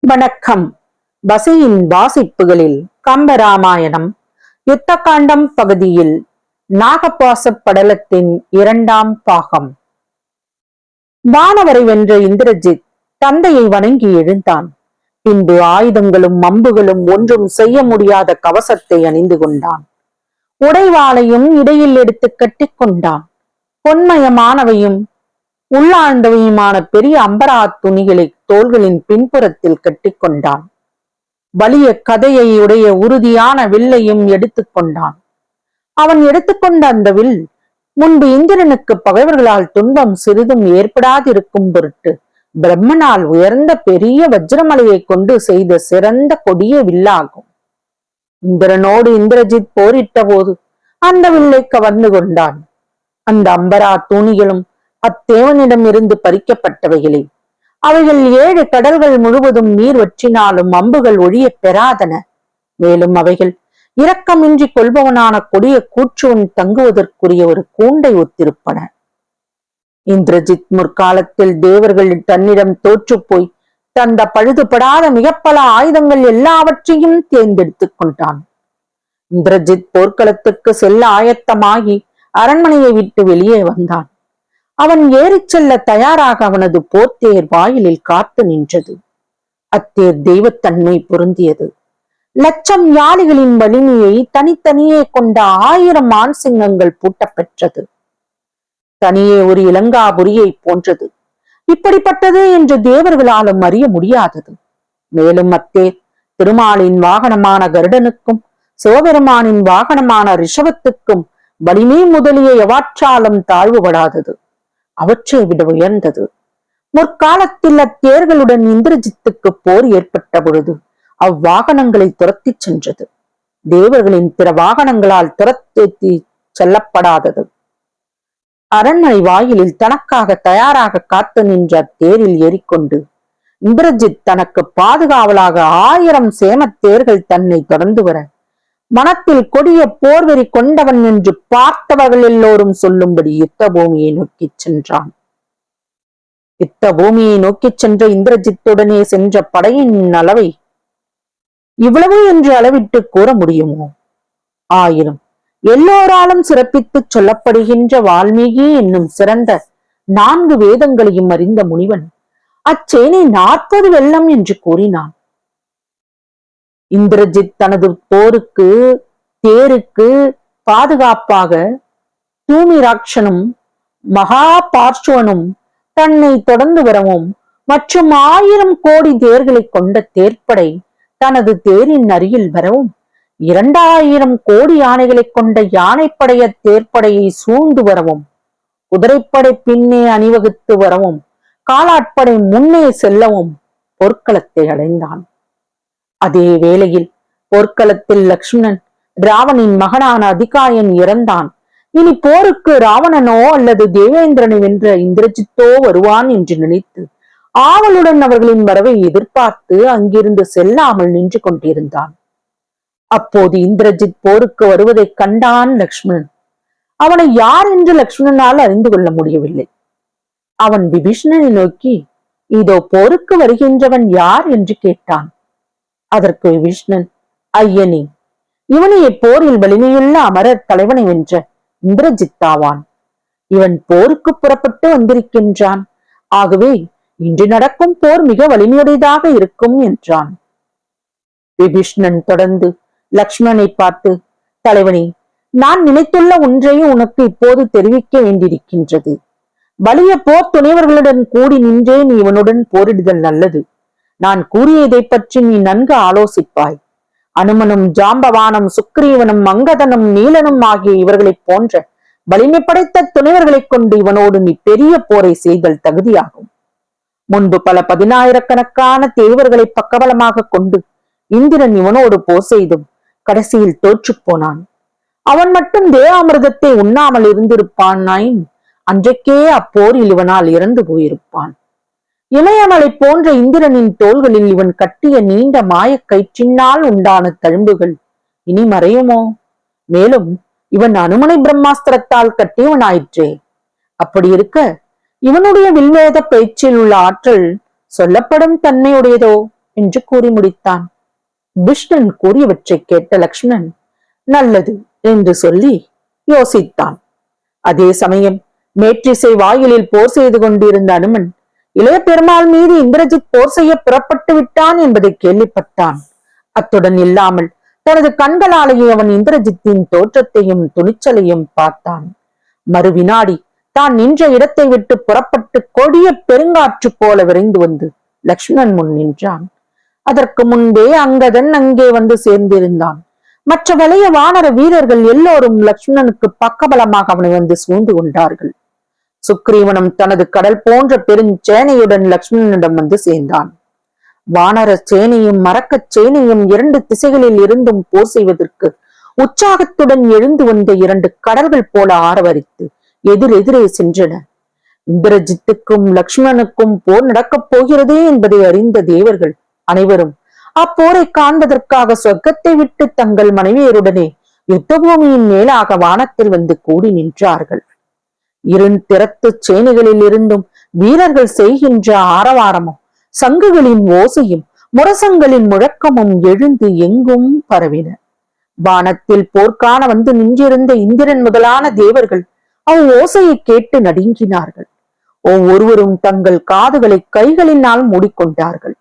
வணக்கம். வசியின் வாசிப்புகளில் கம்பராமாயணம் யுத்தகாண்டம் பகுதியில் நாகபாச படலத்தின் இரண்டாம் பாகம். வானவரை வென்ற இந்திரஜித் தந்தையை வணங்கி எழுந்தான். பின்பு ஆயுதங்களும் அம்புகளும் ஒன்றும் செய்ய முடியாத கவசத்தை அணிந்து கொண்டான். உடைவாளையும் இடையில் எடுத்து கட்டிக்கொண்டான் பொன்மயமானவையும் உள்ளாழ்ந்தவையுமான பெரிய அம்பரா துணிகளை தோள்களின் பின்புறத்தில் கட்டிக்கொண்டான் வலிய கதையை உடைய உறுதியான வில்லையும் எடுத்துக்கொண்டான் அவன் எடுத்துக்கொண்ட அந்த வில் முன்பு இந்திரனுக்கு பகைவர்களால் துன்பம் சிறிதும் ஏற்படாதிருக்கும் பொருட்டு பிரம்மனால் உயர்ந்த பெரிய வஜ்ரமலையை கொண்டு செய்த சிறந்த கொடிய வில்லாகும். இந்திரனோடு இந்திரஜித் போரிட்ட போது அந்த வில்லை கவர்ந்து கொண்டான். அந்த அம்பரா தூணிகளும் அத்தேவனிடம் இருந்து பறிக்கப்பட்டவைகளே. அவைகள் ஏழு கடல்கள் முழுவதும் நீர் வற்றினாலும் அம்புகள் ஒழிய பெறாதன. மேலும் அவைகள் இரக்கமின்றி கொள்பவனான கொடிய கூற்றுவன் தங்குவதற்குரிய ஒரு கூண்டை ஒத்திருப்பன. இந்திரஜித் முற்காலத்தில் தேவர்கள் தன்னிடம் தோற்றுப் போய் தந்த பழுதுபடாத மிகப்பல ஆயுதங்கள் எல்லாவற்றையும் தேர்ந்தெடுத்துக் கொண்டான். இந்திரஜித் போர்க்களத்துக்கு செல்ல ஆயத்தமாகி அரண்மனையை விட்டு வெளியே வந்தான். அவன் ஏறிச் செல்ல தயாராக அவனது போர்த்தேர் வாயிலில் காத்து நின்றது. அத்தேர் தெய்வத்தன்மை பொருந்தியது. லட்சம் யாளிகளின் வலிமையை தனித்தனியே கொண்ட ஆயிரம் ஆண் சிங்கங்கள் பூட்டப்பெற்றது தனியே ஒரு இளங்காபுரியை போன்றது. இப்படிப்பட்டது என்று தேவர்களாலும் அறிய முடியாதது. மேலும் அத்தே திருமாலின் வாகனமான கருடனுக்கும் சிவபெருமானின் வாகனமான ரிஷபத்துக்கும் வலிமை முதலிய எவாற்றாலும் தாழ்வுபடாதது. அவற்றை விட உயர்ந்தது. முற்காலத்தில் அத்தேர்களுடன் இந்திரஜித்துக்கு போர் ஏற்பட்ட பொழுது அவ்வாகனங்களை துரத்திச் சென்றது. தேவர்களின் பிற வாகனங்களால் துரத்தி செல்லப்படாதது. அரண்மனை வாயிலில் தனக்காக தயாராக காத்து நின்ற தேரில் ஏறிக்கொண்டு இந்திரஜித் தனக்கு பாதுகாவலாக ஆயிரம் சேமத் தேர்கள் தன்னை தொடர்ந்து வர மனத்தில் கொடிய போர்வெறி கொண்டவன் என்று பார்த்தவர்கள் எல்லோரும் சொல்லும்படி யுத்த பூமியை நோக்கி சென்றான். யுத்த பூமியை நோக்கி சென்ற இந்திரஜித்துடனே சென்ற படையின் அளவை இவ்வளவு என்று அளவிட்டு கூற முடியுமோ? ஆயிரம். எல்லோராலும் சிறப்பித்துச் சொல்லப்படுகின்ற வால்மீகி என்னும் சிறந்த நான்கு வேதங்களையும் அறிந்த முனிவன் அச்சேனை நாற்பது வெள்ளம் என்று கூறினான். இந்திரஜித் தனது போருக்கு தேருக்கு பாதுகாப்பாக தூமிராட்சனும் மகா பார்ச்சுவனும் தன்னை தொடர்ந்து வரவும் மற்றும் ஆயிரம் கோடி தேர்களை கொண்ட தேர்ப்படை தனது தேரின் அருகில் வரவும் இரண்டாயிரம் கோடி யானைகளைக் கொண்ட யானைப்படைய தேர்ப்படையை சூழ்ந்து வரவும் குதிரைப்படை பின்னே அணிவகுத்து வரவும் காலாட்படை முன்னே செல்லவும் பொற்களத்தை அடைந்தான். அதே வேளையில் போர்க்களத்தில் லக்ஷ்மணன் ராவணின் மகனான அதிகாயன் இறந்தான். இனி போருக்கு ராவணனோ அல்லது தேவேந்திரனை வென்ற இந்திரஜித்தோ வருவான் என்று நினைத்து ஆவலுடன் அவர்களின் வரவை எதிர்பார்த்து அங்கிருந்து செல்லாமல் நின்று கொண்டிருந்தான். அப்போது இந்திரஜித் போருக்கு வருவதை கண்டான் லக்ஷ்மணன். அவனை யார் என்று லக்ஷ்மணனால் அறிந்து கொள்ள முடியவில்லை. அவன் விபீஷணனை நோக்கி இதோ போருக்கு வருகின்றவன் யார்? என்று கேட்டான். அதற்கு விபீஷ்ணன் ஐயனி இவனையே போரில் வலிமையுள்ள அமரர் தலைவனை வென்ற இந்திரஜித்தாவான் இவன் போருக்கு புறப்பட்டு வந்திருக்கின்றான். ஆகவே இன்று நடக்கும் போர் மிக வலிமையுடையதாக இருக்கும் என்றான். விபீஷ்ணன் தொடர்ந்து லக்ஷ்மணனை பார்த்து தலைவனே நான் நினைத்துள்ள ஒன்றையும் உனக்கு இப்போது தெரிவிக்க வேண்டியிருக்கின்றது. வலிய போர் துணைவர்களுடன் கூடி நின்றே நீ இவனுடன் போரிடுதல் நல்லது. நான் கூறியதை பற்றி நீ நன்கு ஆலோசிப்பாய். அனுமனும் ஜாம்பவானும் சுக்ரீவனும் மங்கதனும் நீலனும் ஆகிய இவர்களைப் போன்ற வலிமை படைத்த துணைவர்களைக் கொண்டு இவனோடு நீ பெரிய போரை செய்தல் தகுதியாகும். முன்பு பல பதினாயிரக்கணக்கான தேவர்களை பக்கபலமாக கொண்டு இந்திரன் இவனோடு போர் செய்தும் கடைசியில் தோற்றுப் போனான். அவன் மட்டும் தேவாமிர்தத்தை உண்ணாமல் இருந்திருப்பானாயின் அன்றைக்கே அப்போரில் இவனால் இறந்து போயிருப்பான். இமயமலை போன்ற இந்திரனின் தோள்களில் இவன் கட்டிய நீண்ட மாயக் கயிற்றினால் உண்டான தழும்புகள் இனி மறையுமோ? மேலும் இவன் அனுமனை பிரம்மாஸ்திரத்தால் கட்டியவனாயிற்றே. அப்படி இருக்க இவனுடைய வில்வேத பேச்சில் உள்ள ஆற்றல் சொல்லப்படும் தன்மையுடையதோ? என்று கூறி முடித்தான். விஷ்ணன் கூறியவற்றை கேட்ட லக்ஷ்மணன் நல்லது என்று சொல்லி யோசித்தான். அதே சமயம் மேற்றிசை வாயிலில் போர் செய்து கொண்டிருந்த அனுமன் இளைய பெருமாள் மீது இந்திரஜித் போர் செய்ய புறப்பட்டு விட்டான் என்பதை கேள்விப்பட்டான். அத்துடன் இல்லாமல் தனது கண்களாலேயே அவன் இந்திரஜித்தின் தோற்றத்தையும் துணிச்சலையும் பார்த்தான். மறு வினாடி தான் நின்ற இடத்தை விட்டு புறப்பட்டு கொடிய பெருங்காற்று போல விரைந்து வந்து லக்ஷ்மணன் முன் நின்றான். அதற்கு முன்பே அங்கதன் அங்கே வந்து சேர்ந்திருந்தான். மற்ற வளைய வானர வீரர்கள் எல்லோரும் லக்ஷ்மணனுக்கு பக்கபலமாக அவனை வந்து சூழ்ந்து கொண்டார்கள். சுக்ரீவனும் தனது கடல் போன்ற பெருஞ்சேனையுடன் லக்ஷ்மணனிடம் வந்து சேர்ந்தான். வானர சேனையும் மரக்கச் சேனையும் இரண்டு திசைகளில் இருந்தும் போர் செய்வதற்கு உற்சாகத்துடன் எழுந்து வந்த இரண்டு கடல்கள் போல ஆரவரித்து எதிரெதிரே சென்றன. இந்திரஜித்துக்கும் லக்ஷ்மணனுக்கும் போர் நடக்கப் போகிறதே என்பதை அறிந்த தேவர்கள் அனைவரும் அப்போரை காண்பதற்காக சொர்க்கத்தை விட்டு தங்கள் மனைவியருடனே யுத்த பூமியின் மேலாக வானத்தில் வந்து கூடி நின்றார்கள். இருண் திறத்து சேனைகளில் இருந்தும் வீரர்கள் செய்கின்ற ஆரவாரமும் சங்குகளின் ஓசையும் முரசங்களின் முழக்கமும் எழுந்து எங்கும் பரவின. வானத்தில் போர்க்கான வந்து நின்றிருந்த இந்திரன் முதலான தேவர்கள் அவ் ஓசையை கேட்டு நடுங்கினார்கள். ஒவ்வொருவரும் தங்கள் காதுகளை கைகளினால் மூடிக்கொண்டார்கள்.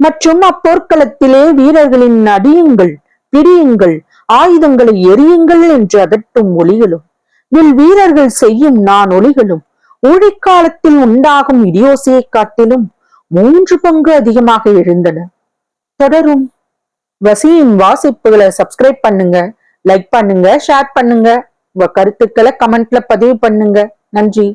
மற்றும் அப்போர்க்களத்திலே வீரர்களின் அடியுங்கள் பிடியுங்கள் ஆயுதங்களை எரியுங்கள் என்று அதட்டும் ஒளிகளும் வில் வீரர்கள் செய்யும் நான் ஒளிகளும் ஊழிக்காலத்தில் உண்டாகும் இடியோசையை காட்டிலும் மூன்று பங்கு அதிகமாக எழுந்தன. தொடரும். வசியின் வாசிப்புகளை சப்ஸ்கிரைப் பண்ணுங்க லைக் பண்ணுங்க ஷேர் பண்ணுங்க. உங்க கருத்துக்களை கமெண்ட்ல பதிவு பண்ணுங்க. நன்றி.